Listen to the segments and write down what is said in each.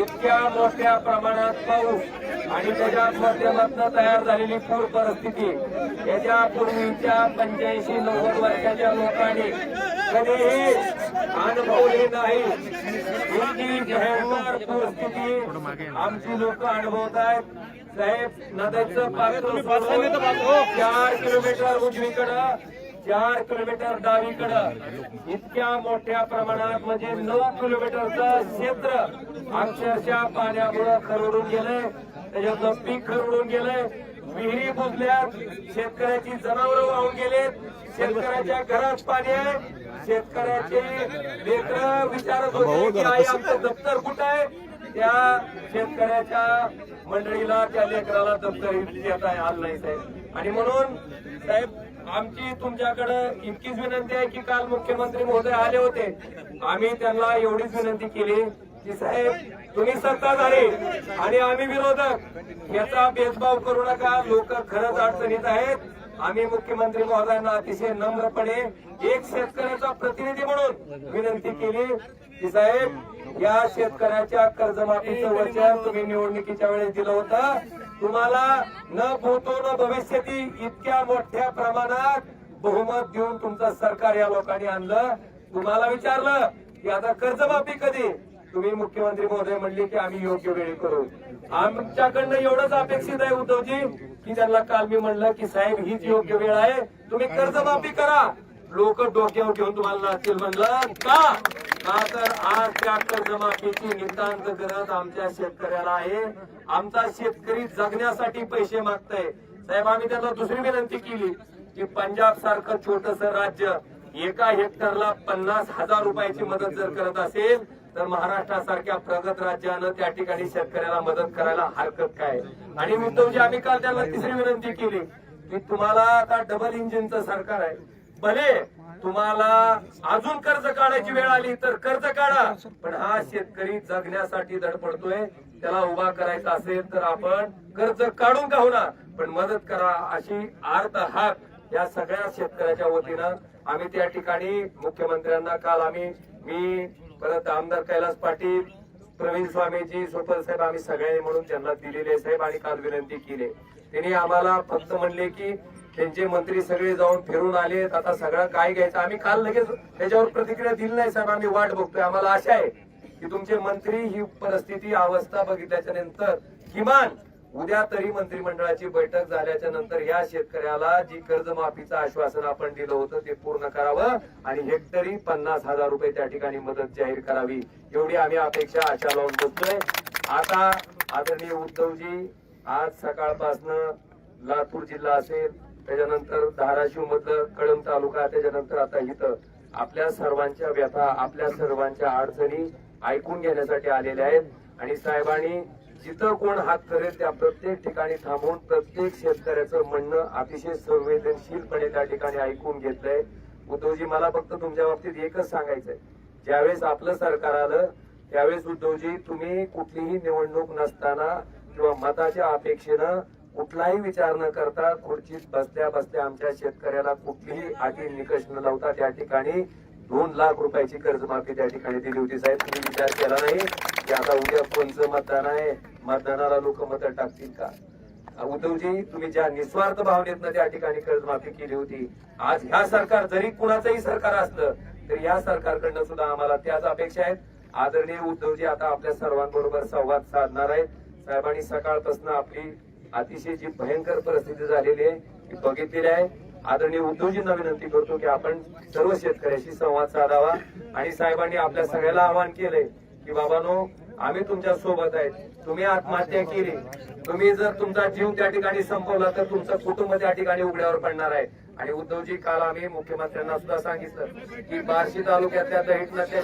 इतक्या मोठ्या प्रमाणात पाऊस आणि त्याच्या माध्यमातून तयार झालेली पूर परिस्थिती. याच्या पूर्वीच्या पंच्याऐंशी नव्वद वर्षाच्या लोकांनी कधीही अनुभवली नाही. इतकी भयंकर परिस्थिती आमची लोक अनुभवत आहेत. साहेब नद्याचं पात्र चार किलोमीटर उजवीकडं चार किलोमीटर डावीकडं इतक्या मोठ्या प्रमाणात म्हणजे नऊ किलोमीटरचं क्षेत्र अक्षरशः पाण्यामुळं खरडून गेलंय. त्याच्यातलं पीक खरडून गेलंय. विहिरी बुजल्यात शेतकऱ्याची जनावरं वाहून गेलेत. शेतकऱ्याच्या घरात पाणी आहे. शेतकऱ्याचे लेकर विचारत होते की आई आमचं दप्तर कुठं आहे? त्या शेतकऱ्याच्या मंडळीला त्या लेकराला दप्तर देता आलं नाही साहेब. आणि म्हणून साहेब आमची तुमच्याकडे इतकीच विनंती आहे की काल मुख्यमंत्री महोदय आले होते. आम्ही त्यांना एवढीच विनंती केली की साहेब तुम्ही सत्ताधारी आणि आम्ही विरोधक. याचा भेदभाव करू नका. लोक खरंच अडचणीत आहेत. आम्ही मुख्यमंत्री महोदयांना अतिशय नम्रपणे एक शेतकऱ्याचा प्रतिनिधी म्हणून विनंती केली की साहेब या शेतकऱ्याच्या कर्जमाफीचं वचन तुम्ही निवडणुकीच्या वेळेस दिलं होतं. तुम्हाला न भूतो न भविष्यती इतक्या मोठ्या प्रमाणात बहुमत देऊन तुमचं सरकार या लोकांनी आणलं. तुम्हाला विचारलं की आता कर्जमाफी कधी? तुम्ही मुख्यमंत्री महोदय म्हणले की आम्ही योग्य वेळी करू. आमच्याकडनं एवढंच अपेक्षित आहे उद्धवजी की त्यांना काल मी म्हणलं की साहेब हीच योग्य वेळ आहे. तुम्ही कर्जमाफी करा. लोक डोक्यावर घेऊन तुम्हाला नाचतील म्हणलं का? का तर आज त्या कर्जमाफीची नितांत गरज आमच्या शेतकऱ्याला आहे. आमचा शेतकरी जगण्यासाठी पैसे मागताय. साहेब आम्ही त्यांना दुसरी विनंती केली की पंजाब सारखं छोटस राज्य एका हेक्टरला पन्नास हजार रुपयाची मदत जर करत असेल तर महाराष्ट्रासारख्या प्रगत राज्यानं त्या ठिकाणी शेतकऱ्याला मदत करायला हरकत काय? आणि उद्धवजी आम्ही काल त्यांना तिसरी विनंती केली की तुम्हाला आता डबल इंजिनचं सरकार आहे. भले तुम्हाला अजून कर्ज काढायची वेळ आली तर कर्ज काढा पण हा शेतकरी जगण्यासाठी धडपडतोय. त्याला उभा करायचा असेल तर आपण कर्ज काढून का होणार? पण मदत करा अशी आर्त हात या सगळ्या शेतकऱ्याच्या वतीनं आम्ही त्या ठिकाणी मुख्यमंत्र्यांना काल आम्ही मी परत आमदार कैलास पाटील प्रवीण स्वामीजी सोपल साहेब आम्ही सगळ्यांनी म्हणून त्यांना दिलेले साहेब आणि काल विनंती केली. त्यांनी आम्हाला फक्त म्हणले की त्यांचे मंत्री सगळे जाऊन फिरून आलेत आता सगळं काय घ्यायचं? आम्ही काल लगेच त्याच्यावर प्रतिक्रिया दिली नाही साहेब. आम्ही वाट बघतोय. आम्हाला आशा आहे की तुमचे मंत्री ही परिस्थिती अवस्था बघितल्याच्या नंतर किमान उद्या तरी मंत्रिमंडळाची बैठक झाल्याच्यानंतर या शेतकऱ्याला जी कर्जमाफीचं आश्वासन आपण दिलं होतं ते पूर्ण करावं आणि हेक्टरी पन्नास हजार रुपये त्या ठिकाणी मदत जाहीर करावी. एवढी आम्ही अपेक्षा आशा लावून बसतोय आता आदरणीय उद्धवजी आज सकाळपासनं लातूर जिल्हा असेल त्याच्यानंतर धाराशिव मधलं कळम तालुका त्याच्यानंतर आता इथं आपल्या सर्वांच्या व्यथा आपल्या सर्वांच्या अडचणी ऐकून घेण्यासाठी आलेल्या आहेत. आणि साहेबांनी जिथं कोण हात करेल त्या प्रत्येक ठिकाणी थांबून प्रत्येक शेतकऱ्याचं म्हणणं अतिशय संवेदनशीलपणे त्या ठिकाणी ऐकून घेतलंय. उद्धवजी मला फक्त तुमच्या बाबतीत एकच सांगायचंय. ज्यावेळेस आपलं सरकार आलं त्यावेळेस उद्धवजी तुम्ही कुठलीही निवडणूक नसताना किंवा मताच्या अपेक्षेनं कुठलाही विचार न करता खुर्चीत बसल्या बसल्या आमच्या शेतकऱ्याला कुठलीही अटी निकष न लावता त्या ठिकाणी दोन लाख रुपयाची कर्जमाफी त्या ठिकाणी दिली होती. साहेब तुम्ही विचार केला नाही? की आता उद्या कोणचं मतदान आहे? मतदानाला लोक मत टाकतील का? उद्धवजी तुम्ही ज्या निस्वार्थ भावनेतनं त्या ठिकाणी कर्जमाफी केली होती आज ह्या सरकार जरी कुणाचंही सरकार असलं तरी या सरकारकडनं सुद्धा आम्हाला त्याच अपेक्षा आहेत. आदरणीय उद्धवजी आता आपल्या सर्वांबरोबर संवाद साधणार आहेत. साहेबांनी सकाळपासून आपली अतिशय जी भयंकर परिस्थिती झालेली आहे ती बघितलेली आहे. आदरणीय उद्धवजींना विनंती करतो की आपण सर्व शेतकऱ्याशी संवाद साधावा. आणि साहेबांनी आपल्या सगळ्याला आवाहन केलंय की बाबानो आम्ही तुमच्यासोबत आहेत. तुम्ही आत्महत्या केली. तुम्ही जर तुमचा जीव त्या ठिकाणी संपवला तर तुमचं कुटुंब त्या ठिकाणी उघड्यावर पडणार आहे. आणि उद्धवजी काल आम्ही मुख्यमंत्र्यांना सुद्धा सांगितलं की बार्शी तालुक्यातल्या दहितला त्या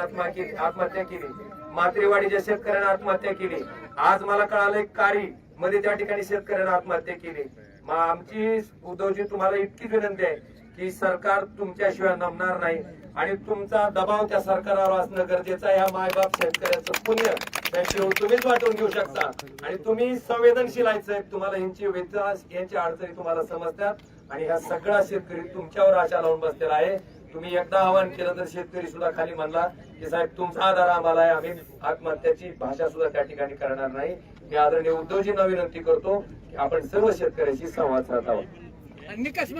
आत्महत्या केली- मातेवाडीच्या केली. मात्रेवाडीच्या आत्महत्या केली. आज मला कळालं कारी मध्ये त्या ठिकाणी शेतकऱ्यांना आत्महत्या केली. मग आमची उद्धवजी तुम्हाला इतकीच विनंती आहे की सरकार तुमच्याशिवाय नमणार नाही आणि तुमचा दबाव त्या सरकारावर असणं गरजेचं आहे. या मायबाप शेतकऱ्याचं पुण्य त्याशिवाय तुम्हीच वाटून घेऊ शकता. आणि तुम्ही संवेदनशील आहेत साहेब. तुम्हाला यांची व्यथा यांची अडचणी तुम्हाला समजतात. आणि ह्या सगळा शेतकरी तुमच्यावर आशा लावून बसलेला आहे. तुम्ही एकदा आवाहन केलं तर शेतकरी सुद्धा खाली म्हणला की साहेब तुमचा आधार आम्हाला आहे आम्ही आत्महत्याची भाषा सुद्धा त्या ठिकाणी करणार नाही. मी आदरणीय उद्धवजींना विनंती करतो की आपण सर्व शेतकऱ्यांशी संवाद साधावा.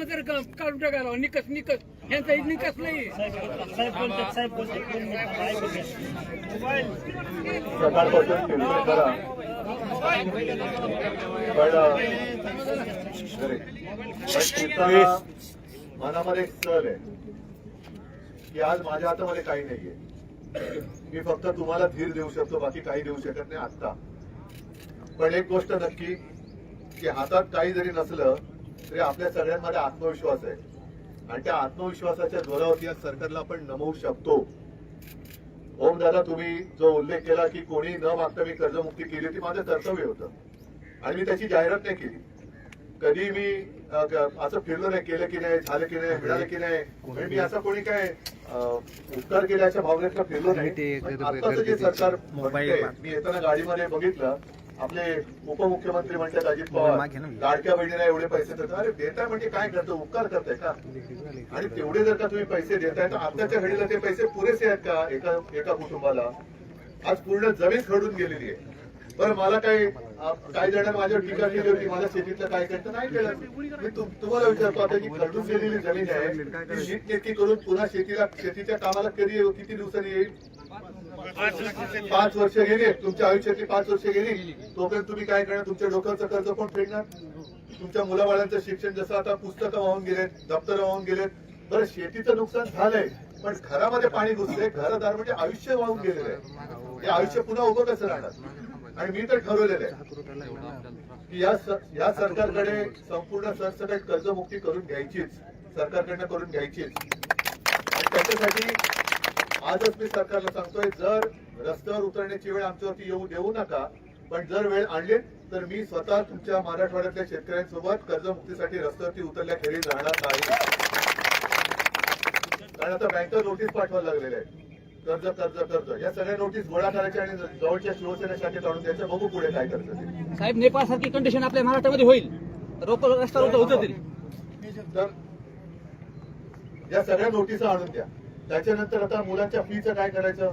जर का- काढून टाकायला निकष निकष. यांचा निकष नाही. सकाळपासून करा. पण मनामध्ये एक सल आहे की आज माझ्या हातामध्ये काही नाहीये. मी फक्त तुम्हाला धीर देऊ शकतो बाकी काही देऊ शकत नाही आता पण एक गोष्ट नक्की की हातात काही जरी नसलं तरी आपल्या सगळ्यांमध्ये आत्मविश्वास आहे. आणि त्या आत्मविश्वासाच्या जोरावरती या सरकारला आपण नमवू शकतो. ओम दादा तुम्ही जो उल्लेख केला की कोणी न मागता मी कर्जमुक्ती केली होती माझं कर्तव्य होतं. आणि मी त्याची जाहिरात नाही केली. कधी मी असं फिरलो नाही केलं की नाही झालं की नाही मिळालं की नाही. म्हणजे मी असं कोणी काय उपकार केल्याच्या भावनेतनं फिरलो नाही. पण आत्ताचं जे सरकार मी येताना गाडीमध्ये बघितलं आपले उपमुख्यमंत्री म्हणतात अजित पवार लाडक्या बहिणीला एवढे पैसे देतात. अरे देताय म्हणजे काय करतो? उपकार करताय का? आणि तेवढे जर का तुम्ही पैसे देताय तर आताच्या घडीला ते पैसे पुरेसे आहेत का एका एका कुटुंबाला? आज पूर्ण जमीन खरडून गेलेली आहे. बरं मला काही काही जणांनी माझ्यावर टीका केली होती मला शेतीतलं काय करायचं नाही केलं. मी तुम- तुम्हाला विचारतो आता जी खरडून गेलेली जमीन आहे ती नीट नेटकी करून पुन्हा शेतीला शेतीच्या कामाला कधी किती दिवसांनी येईल? पाच वर्ष गेली तुमच्या आयुष्यातली पाच वर्ष गेली तोपर्यंत तुम्ही काय करणार? तुमच्या डोक्याचं कर्ज कोण फेडणार? तुमच्या मुलाबाळांचं शिक्षण जसं आता पुस्तकं वाहून गेलेत दप्तर वाहून गेलेत. बरं शेतीचं नुकसान झालंय पण घरामध्ये पाणी घुसले घरदार म्हणजे आयुष्य वाहून गेलेलं आहे. आयुष्य पुन्हा उभं कसं राहणार? आणि मी तर ठरवलेलं आहे की या या सरकारकडे संपूर्ण सरसकट कर्जमुक्ती करून घ्यायचीच सरकारकडनं करून घ्यायचीच. आणि त्याच्यासाठी आजच मी सरकारला सांगतोय जर रस्त्यावर उतरण्याची वेळ आमच्यावरती येऊ देऊ नका पण जर वेळ आणली तर मी स्वतः तुमच्या मराठवाड्यातल्या शेतकऱ्यांसोबत कर्जमुक्तीसाठी रस्त्यावरती उतरल्याखेरीज राहणार नाही. कारण आता बँका नोटीस पाठवायला लागलेल्या आहेत. कर्ज कर्ज कर्ज. या सगळ्या नोटीस गोळा करायच्या आणि जवळच्या शिवसेना शाखेत आणून द्यायच्या बघू पुढे काय करतं साहेब नेपाळ सारखी कंडिशन आपल्या महाराष्ट्रामध्ये होईल. रोक रस्त्यावर होतं तर या सगळ्या नोटिसा आणून द्या. त्याच्यानंतर आता मुलांच्या फीचं काय करायचं?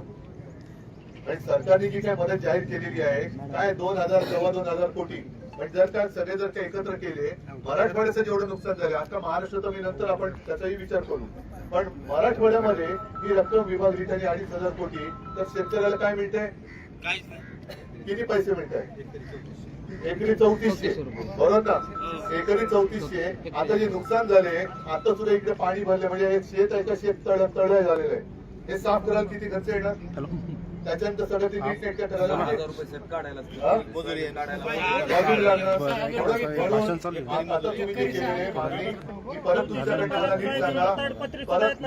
आणि सरकारने जी काय मदत जाहीर केलेली आहे काय दोन हजार सव्वा दोन हजार कोटी. पण जर का सगळे जर का एकत्र केले मराठवाड्याचं जेवढं नुकसान झालं आता महाराष्ट्र तर मी नंतर आपण त्याचाही विचार करू. पण मराठवाड्यामध्ये ही रक्कम विभागली त्यांनी अडीच हजार कोटी. तर शेतकऱ्याला काय मिळते किती पैसे मिळत आहे एकरी चौतीसशे. बरोबर ना एकरी चौतीसशे. आता जे नुकसान झाले आता सुद्धा इकडे पाणी भरले. म्हणजे एक शेत आहे का? शेत तळ तळ झालेलं आहे. हे साफ करायला किती खर्च येणार? त्याच्यानंतर सगळं ते नीट नेटक्या करायला म्हणजे हा? मजुरी लागणार. म्हणून आता तुम्ही जे केलेलं आहे. मागणी, ती परत तुमच्याकडे मला नीट सांगा. परत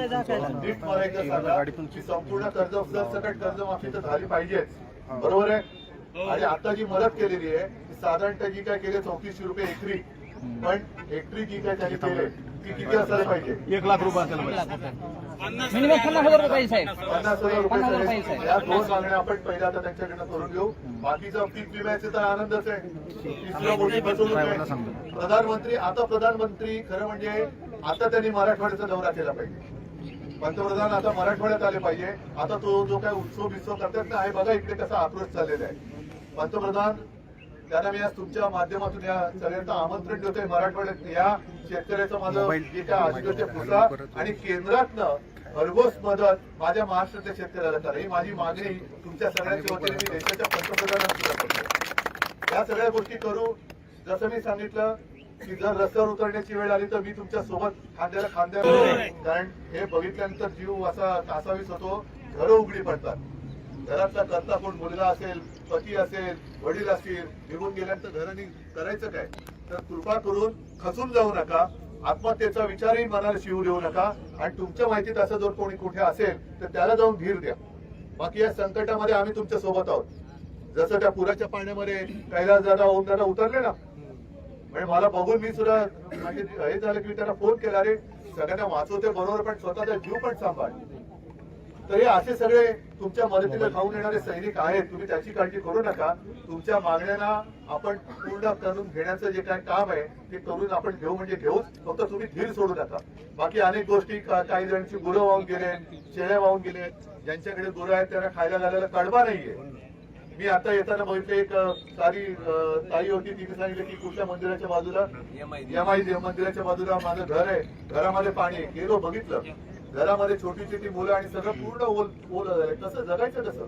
नीट मला एकदा सांगा. की संपूर्ण कर्ज सकट कर्जमाफी तर झाली पाहिजेच. बरोबर आहे? आणि आता जी मदत केलेली आहे साधारणतः जी काय केली चौतीसशे रुपये एकरी. पण एकरी जी काय त्यांनी केले ती किती असायला पाहिजे? एक लाख रुपये असायला पाहिजे. मिनिमम पन्नास हजार रुपये पाहिजे साहेब. पन्नास हजार रुपये. या दोन मागण्या आपण पहिल्या आता त्यांच्याकडनं करून घेऊ. बाकीचा पीक विम्याचे तर आनंदच आहे. फसवणूक आहे. प्रधानमंत्री आता प्रधानमंत्री खरं म्हणजे आता त्यांनी मराठवाड्याचा दौरा केला पाहिजे. पंतप्रधान आता मराठवाड्यात आले पाहिजे. आता तो जो काय उत्सव बित्सव करतात ना हे बघा इकडे कसा आक्रोश चाललेला आहे. पंतप्रधान त्यांना मी आज तुमच्या माध्यमातून या सगळ्यांचं आमंत्रण देतोय. मराठवाड्यात या शेतकऱ्याचं माझं जे काय आशिष ते पुसा आणि केंद्रातनं भरघोस मदत माझ्या महाराष्ट्रातल्या शेतकऱ्याला करा ही माझी मागणी तुमच्या सगळ्यांच्या वतीने मी देशाच्या पंतप्रधानांना सुद्धा करतो या सगळ्या गोष्टी करू. जसं मी सांगितलं की जर रस्त्यावर उतरण्याची वेळ आली तर मी तुमच्यासोबत खांद्याला खांद्या कारण हे बघितल्यानंतर जीव असा कासावीस होतो. घरं उघडी पडतात. घरातला करता कोण मुलगा असेल पती असेल वडील असतील निघून गेल्यानंतर घराने करायचं काय? तर कृपा करून खचून जाऊ नका आत्महत्येचा विचारही मनाला शिवू देऊ नका आणि तुमच्या माहितीत असं जर कोणी कुठे असेल तर त्याला जाऊन धीर द्या. बाकी या संकटामध्ये आम्ही तुमच्यासोबत आहोत. जसं त्या पुराच्या पाण्यामध्ये कैलास दादा ओम दादा उतरले ना? म्हणजे मला बघून मी सुद्धा म्हणजे हे झालं की मी त्यांना फोन केला रे सगळ्यांना वाचवते बरोबर पण स्वतःचा जीव पण सांभाळ. तर हे असे सगळे तुमच्या मदतीला धावून येणारे सैनिक आहेत. तुम्ही त्याची काळजी करू नका. तुमच्या मागण्यांना आपण पूर्ण करून घेण्याचं जे काही काम आहे ते करून आपण घेऊ म्हणजे घेऊच. फक्त तुम्ही धीर सोडू नका. बाकी अनेक गोष्टी काही जणांची गुरं वाहून गेले शेळ्या वाहून गेले. ज्यांच्याकडे गुरं आहेत त्यांना खायला घालायला कडबा नाहीये. मी आता येताना बघितलं एक सारी ताई होती तिने सांगितलं की कुठल्या मंदिराच्या बाजूला? यमाई मंदिराच्या बाजूला माझं घर आहे. घरामध्ये पाणी आहे. गेलो बघितलं. घरामध्ये छोटी छोटी मुलं आणि सगळं पूर्ण ओल ओल झालंय. कसं जगायचं कसं?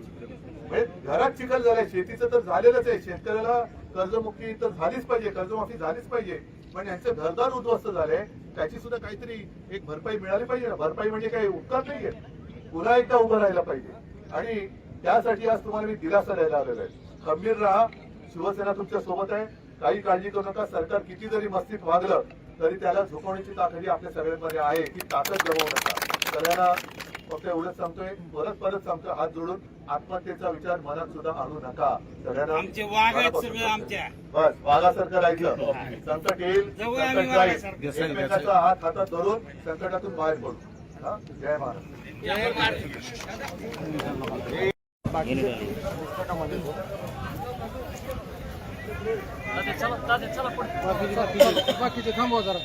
म्हणजे घरात चिखल झालंय. शेतीचं तर झालेलंच आहे. शेतकऱ्याला कर्जमुक्ती तर झालीच पाहिजे. कर्जमाफी झालीच पाहिजे. पण यांचं घरदार उद्ध्वस्त झालंय. त्याची सुद्धा काहीतरी एक भरपाई मिळाली पाहिजे ना. भरपाई म्हणजे काही उपकार नाहीये. पुन्हा एकदा उभं राहायला पाहिजे. आणि त्यासाठी आज तुम्हाला मी दिलासा द्यायला आलेलो आहे. खंबीर राहा. शिवसेना तुमच्यासोबत आहे. काही काळजी करू नका. सरकार किती जरी मस्तीत वागलं तरी त्याला झुकवण्याची ताकदी आपल्या सगळ्यांमध्ये आहे. ती ताकद गमावू नका. सगळ्यांना फक्त एवढंच सांगतोय परत परत सांगतोय हात जोडून आत्महत्येचा विचार मनात सुद्धा आणू नका. सगळ्यांना. बस वाघासारखं राहायचं. संकट येईल संकट जाईल. एकमेकाचा हात हातात धरून संकटातून बाहेर पडू. हा? जय महाराज. जय महाराज. बाकीचे थांबवा जरा.